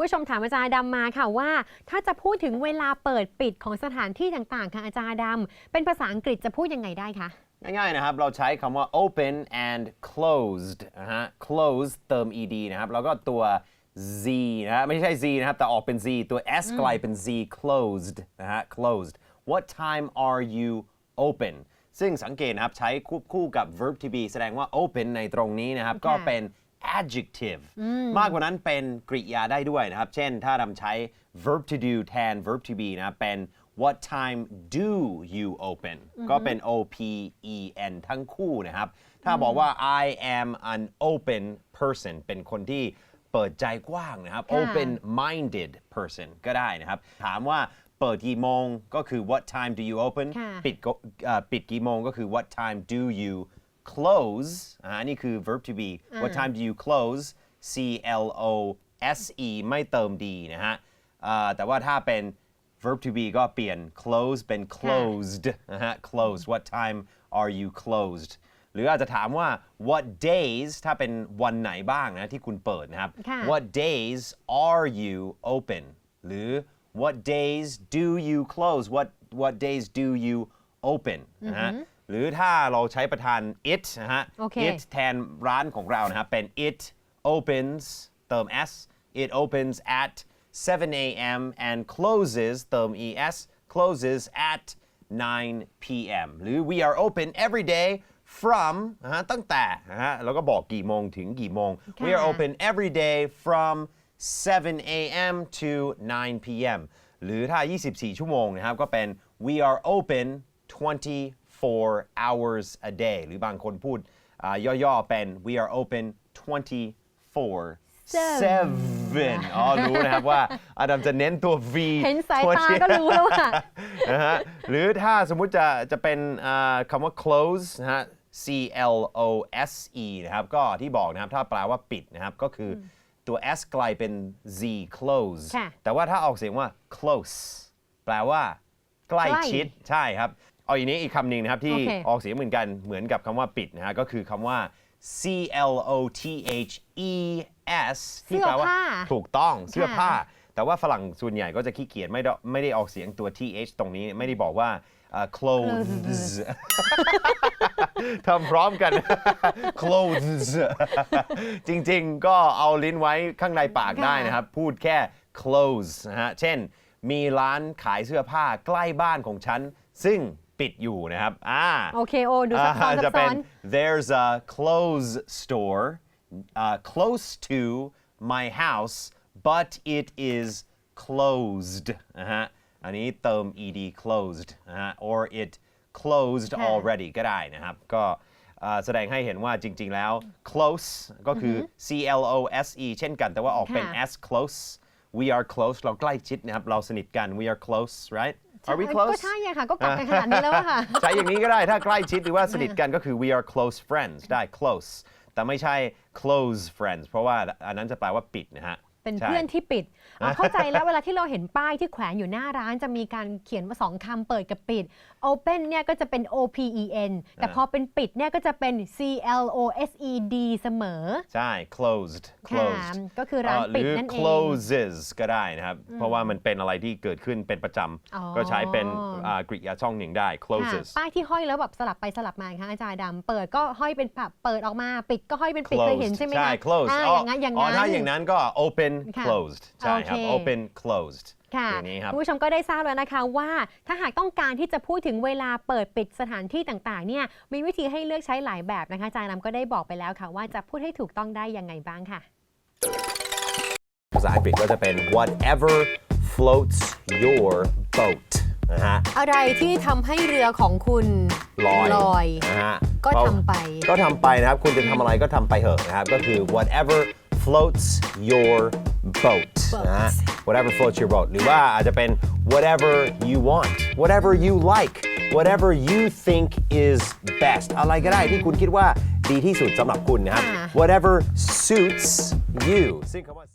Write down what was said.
ผู้ชมถามอาจารย์ดำมาค่ะว่า ถ้าจะพูดถึงเวลาเปิดปิดของสถานที่ต่างๆ ค่ะอาจารย์ดำเป็นภาษาอังกฤษจะพูดยังไงได้คะ ง่ายๆนะครับ เราใช้คำว่า open and closed นะฮะ closed เติม ed นะครับ แล้วก็ตัว z นะฮะไม่ใช่ z นะครับ แต่ออกเป็น z ตัว s กลายเป็น z closed นะฮะ closed what time are you open ซึ่งสังเกตนะครับ ใช้ควบคู่กับ verb to be แสดงว่า open ในตรงนี้นะครับ ก็เป็น adjective มากกว่านั้นเป็นกริยาได้ด้วยนะครับ เช่นถ้าเราใช้ verb to do แทน verb to be นะครับเป็น what time do you open ก็เป็น o p e n ทั้งคู่นะครับ ถ้าบอกว่า I am an open person เป็นคนที่เปิดใจกว้างนะครับค่ะ open minded person ก็ได้นะครับ ถามว่าเปิดกี่โมงก็คือ what time do you open ค่ะปิดก็เอ่อปิดกี่โมงก็คือ what time do you close อ่านี่คือ verb to be what time do you close c l o s e ไม่เติม d นะฮะอ่าแต่ว่าถ้าเป็น verb to be ก็เปลี่ยน close เป็น closed นะฮะ closed what time are you closed หรืออาจจะถามว่า what days ถ้าเป็นวันไหนบ้างนะที่คุณเปิดนะครับ ค่ะ what days are you open หรือ what days do you close what what days do you open นะฮะ หรือถ้าเราใช้ประธาน it นะฮะ โอเค it แทนร้านของเรานะครับเป็น it opens เติม s it opens at 7 a.m. and closes เติม es closes at 9 p.m. หรือ we are open every day from นะฮะตั้งแต่นะฮะแล้วก็บอกกี่โมงถึงกี่โมง we are ค่ะ open every day from 7 a.m. to 9 p.m. หรือถ้า 24 ชั่วโมงนะครับ ก็เป็น we are open 24 hours a day หรือบางคนพูดอ่าย่อๆเป็น we are open 24 7อ๋อ รู้นะครับว่าอาดัมจะเน้นตัว V เห็นสายตาก็รู้แล้วว่านะฮะ หรือถ้าสมมุติจะจะเป็นอ่าคำว่า close นะฮะ C L O S E นะครับ ก็ที่บอกนะครับ ถ้าแปลว่าปิดนะครับ ก็คืออตัว S กลายเป็น Z close ค่ะแต่ว่าถ้าออกเสียงว่า close แปลว่า ใกล้ใกล้ชิด ใช่ครับ เอาอย่างนี้อีกคำหนึ่งนะครับที่โอเค ออกเสียงเหมือนกันเหมือนกับคำว่าปิดนะฮะก็คือคำว่า C L O T H E S ที่แปลว่าเสื้อผ้า ถูกต้องเสื้อค่ะผ้า แต่ว่าฝรั่งส่วนใหญ่ก็จะขี้เกียจไม่ได้ไม่ได้ออกเสียงตัว th ตรงนี้ไม่ได้บอกว่าเอ่อ clothes ทำพร้อมกัน clothes จริงๆ ก็เอาลิ้นไว้ข้างในปากได้นะครับ พูดแค่ clothes นะฮะ เช่น มีร้านขายเสื้อผ้าใกล้บ้านของฉัน ซึ่ง ปิดอยู่นะครับอ่าโอเคโอดูซับซ้อนอ่าซัจะบเป็ซ้นอน there's a clothes store uh, close to my house but it is closed นะฮะอันนี้เติม ed closed นะฮะ or it closed ค่ะ already ก็ได้นะครับ ก็อ่าแสดงให้เห็นว่าจริง ๆ แล้ว close ก็คือ c l o s e เช่นกันแต่ว่าออกเป็น ค่ะ s close we are close เราใกล้ชิดนะครับ เราสนิทกัน we are close right are we ก็ close ใช่อะค่ะ ก็กลับกันขนาดนี้แล้วอะค่ะ ใช้อย่างนี้ก็ได้ถ้าใกล้ชิดหรือว่าสนิทกันก็คือ we are close friends ได้ close แต่ไม่ใช่ close friends เพราะว่าอันนั้นจะแปลว่าปิดนะฮะ เป็นใช่เพื่อนที่ปิดอ๋อเข้าใจแล้วเวลาที่เราเห็นป้ายที่แขวนอยู่หน้าร้านจะมีการเขียนว่าสองคำเปิดกับปิด open เนี่ยก็จะเป็น o p e n แต่พอเป็นปิดเนี่ยก็จะเป็น c l o s e d เสมอ ใช่ closed ค่ะ closed ก็คือร้านเอ่อปิดหรือนั่นเอง closes ก็ได้นะครับ เพราะว่ามันเป็นอะไรที่เกิดขึ้นเป็นประจอ๋อำก็ใช้เป็นอ่ากริยาช่องหนึ่งได้ค่ะ closes ป้ายที่ห้อยแล้วแบบสลับไปสลับมาค่ะอาจารย์ดำเปิดก็ห้อยเป็นแบบเปิดออกมาปิดก็ห้อยเป็นปิดเคยเห็นใช่ไหมคะใช่ closed อ่าอย่างนั้นอย่างอ๋อนั้นถ้าอย่างนั้นก็ open ค่ะ closed ใช่ครับ โอเค open closed ค่ะอย่างนี้ครับ คุณผู้ชมก็ได้ทราบแล้วนะคะว่าถ้าหากต้องการที่จะพูดถึงเวลาเปิดปิดสถานที่ต่าง ๆ เนี่ยมีวิธีให้เลือกใช้หลายแบบนะคะอาจารย์นำก็ได้บอกไปแล้วค่ะ ว่าจะพูดให้ถูกต้องได้ยังไงบ้างค่ะ ภาษาอังกฤษก็จะเป็น whatever floats your boat นะฮะอะไรที่ทำให้เรือของคุณลอยลอย นะฮะก็ทำไป ก็ทำไปนะครับ คุณจะทำอะไรก็ทำไปเถอะนะครับ ก็คือ whatever floats your boat นะฮะ whatever floats your boat หรือว่าอาจจะเป็น whatever you want whatever you like whatever you think is best อะไรก็ได้ที่คุณคิดว่าดีที่สุดสำหรับคุณนะครับ ค่ะ whatever suits you ซึ่งคำว่า